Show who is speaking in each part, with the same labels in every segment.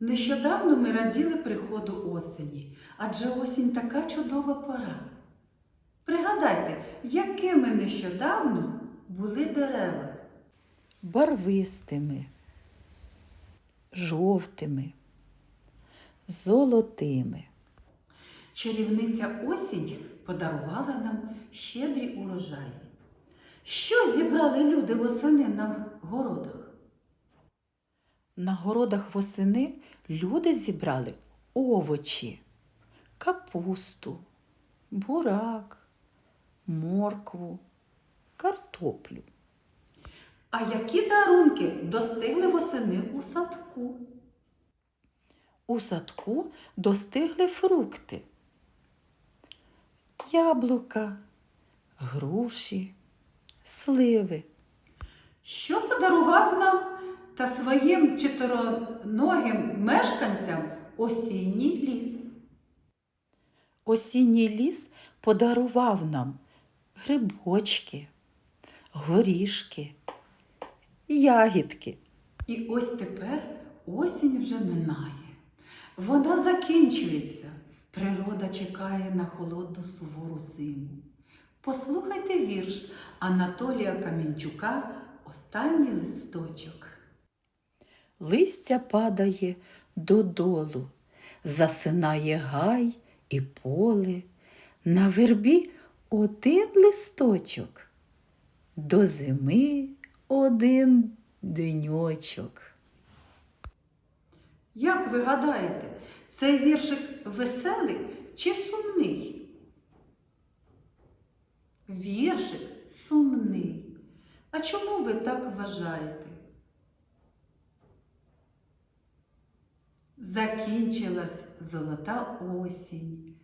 Speaker 1: Нещодавно ми раділи приходу осені, адже осінь така чудова пора. Пригадайте, якими нещодавно були дерева.
Speaker 2: барвистими, жовтими, золотими.
Speaker 1: Чарівниця осінь подарувала нам щедрі урожаї. Що зібрали люди восени на городах?
Speaker 2: На городах восени люди зібрали овочі, капусту, бурак, моркву, картоплю.
Speaker 1: А які дарунки достигли восени у садку?
Speaker 2: У садку достигли фрукти, яблука, груші, сливи.
Speaker 1: Що подарував нам та своїм чотироногим мешканцям осінній ліс?
Speaker 2: Осінній ліс подарував нам грибочки, горішки, ягідки.
Speaker 1: І ось тепер осінь вже минає. Вона закінчується. Природа чекає на холодну сувору зиму. Послухайте вірш Анатолія Камінчука Останній листочок.
Speaker 2: Листя падає додолу, засинає гай і поле, на вербі один листочок, до зими один деньочок.
Speaker 1: Як ви гадаєте, цей віршик веселий чи сумний? Віршик сумний. А чому ви так вважаєте? Закінчилась золота осінь.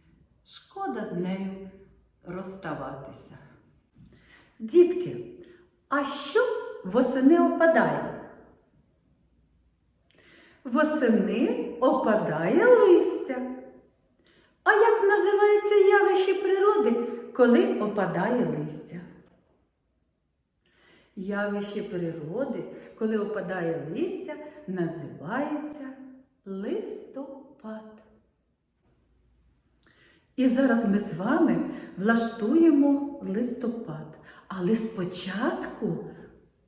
Speaker 1: Шкода з нею розставатися. Дітки, а що восени опадає? Восени опадає листя. А як називається явище природи, коли опадає листя? Явище природи, коли опадає листя, називається листопад. І зараз ми з вами влаштуємо листопад. Але спочатку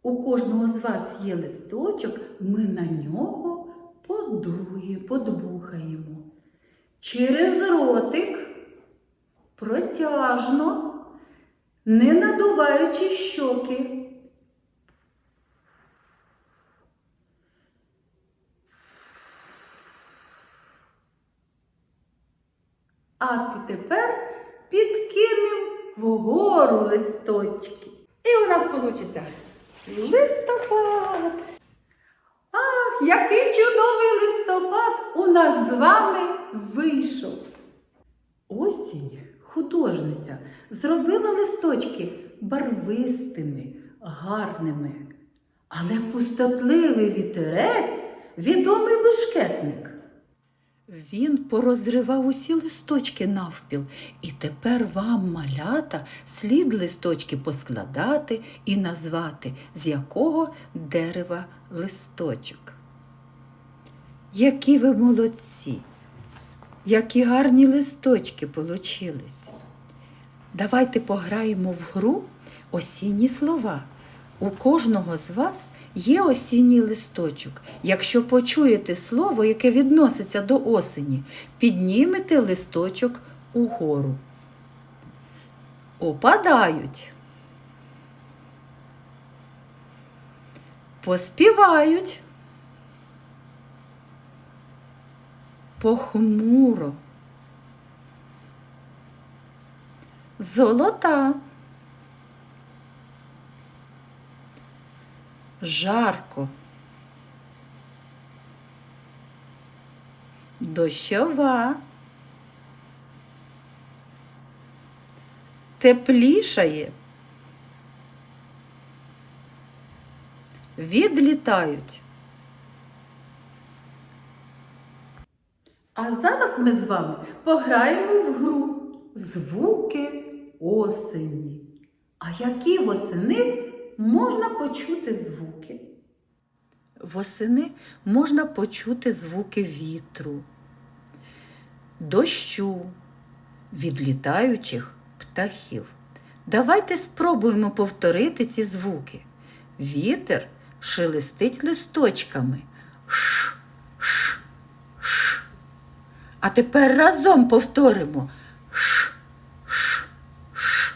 Speaker 1: у кожного з вас є листочок, ми на нього подує, подбухаємо. Через ротик протяжно, не надуваючи щоки. А тепер підкинемо вгору листочки. І у нас вийде листопад. Ах, який чудовий листопад у нас з вами вийшов. Осінь, художниця, зробила листочки барвистими, гарними. Але пустотливий вітерець відомий бешкетник.
Speaker 2: Він порозривав усі листочки навпіл, і тепер вам, малята, слід листочки поскладати і назвати, з якого дерева листочок. Які ви молодці! Які гарні листочки получились. Давайте пограємо в гру осінні слова. У кожного з вас є осінній листочок. Якщо почуєте слово, яке відноситься до осені, піднімете листочок угору. Опадають. Поспівають. Похмуро. Золота. Жарко. Дощова. Теплішає. Відлітають.
Speaker 1: А зараз ми з вами пограємо в гру звуки осені. А які восени можна почути звуки?
Speaker 2: Восени можна почути звуки вітру, дощу, відлітаючих птахів. Давайте спробуємо повторити ці звуки. Вітер шелестить листочками. Ш, ш, ш. А тепер разом повторимо. Ш, ш, ш.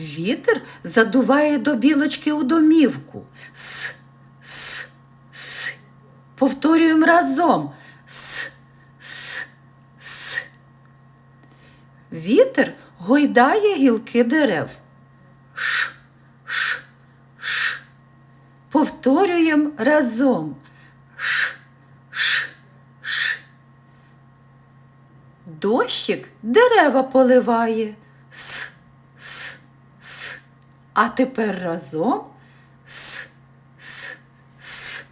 Speaker 2: Вітер задуває до білочки у домівку. С, с, с. Повторюємо разом. С, с, с. Вітер гойдає гілки дерев. Ш, ш, ш. Повторюємо разом. Ш, ш, ш. Дощик дерева поливає. А тепер разом. С, с, с.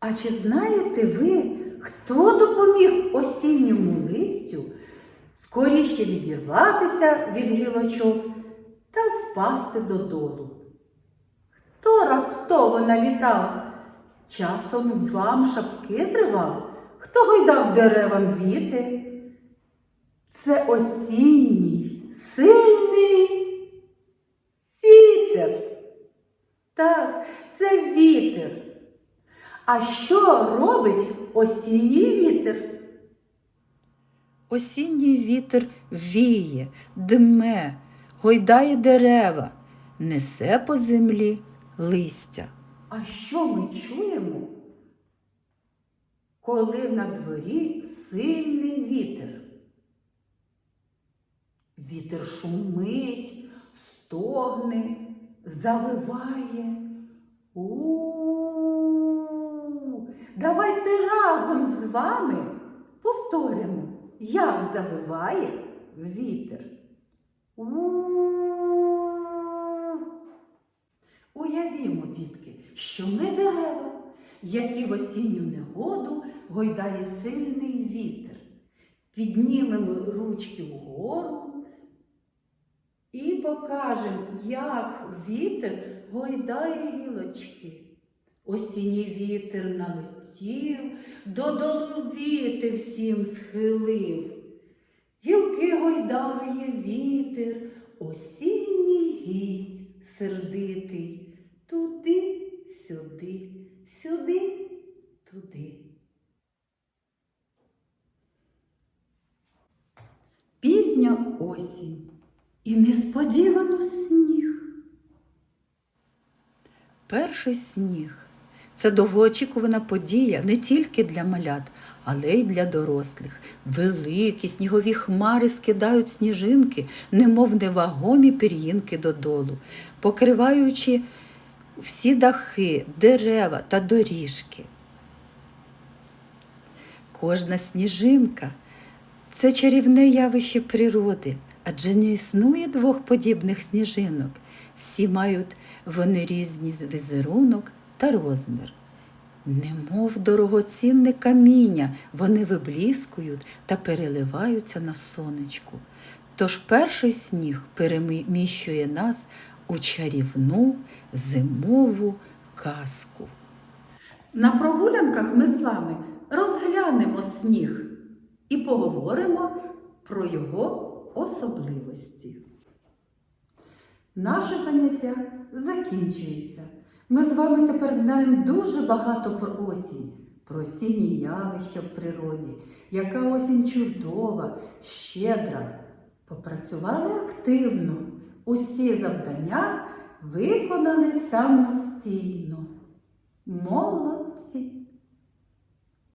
Speaker 1: А чи знаєте ви, хто допоміг осінньому листю скоріше відірватися від гілочок та впасти додолу? Хто раптово налітав? Часом вам шапки зривав? Хто гойдав деревам віти? Це осінній, сильний вітер. Так, це вітер. А що робить осінній вітер?
Speaker 2: Осінній вітер віє, дме, гойдає дерева, несе по землі листя.
Speaker 1: А що ми чуємо, коли на дворі сильний вітер? Вітер шумить, стогне, завиває. У-у-у. Давайте разом з вами повторимо, як завиває вітер. Уявімо, дітки, що ми дерева, які в осінню негоду гойдає сильний вітер. Піднімемо ручки вгору і покажемо, як вітер гойдає гілочки. Осінній вітер налетів, додолу віти всім схилив. Гілки гойдає вітер, осінній гість сердитий. Туди, сюди, сюди, туди. Пізня осінь і несподівано сніг.
Speaker 2: Перший сніг це довгоочікувана подія не тільки для малят, але й для дорослих. Великі снігові хмари скидають сніжинки, немов невагомі пір'їнки додолу, покриваючи всі дахи, дерева та доріжки. Кожна сніжинка це чарівне явище природи, адже не існує двох подібних сніжинок. Всі мають вони різні візерунок та розмір. Немов дорогоцінне каміння, вони виблискують та переливаються на сонечку. Тож перший сніг переміщує нас у чарівну зимову казку.
Speaker 1: На прогулянках ми з вами розглянемо сніг і поговоримо про його особливості. Наше заняття закінчується. Ми з вами тепер знаємо дуже багато про осінь, про осінні явища в природі, яка осінь чудова, щедра. Попрацювали активно. Усі завдання виконали самостійно. Молодці!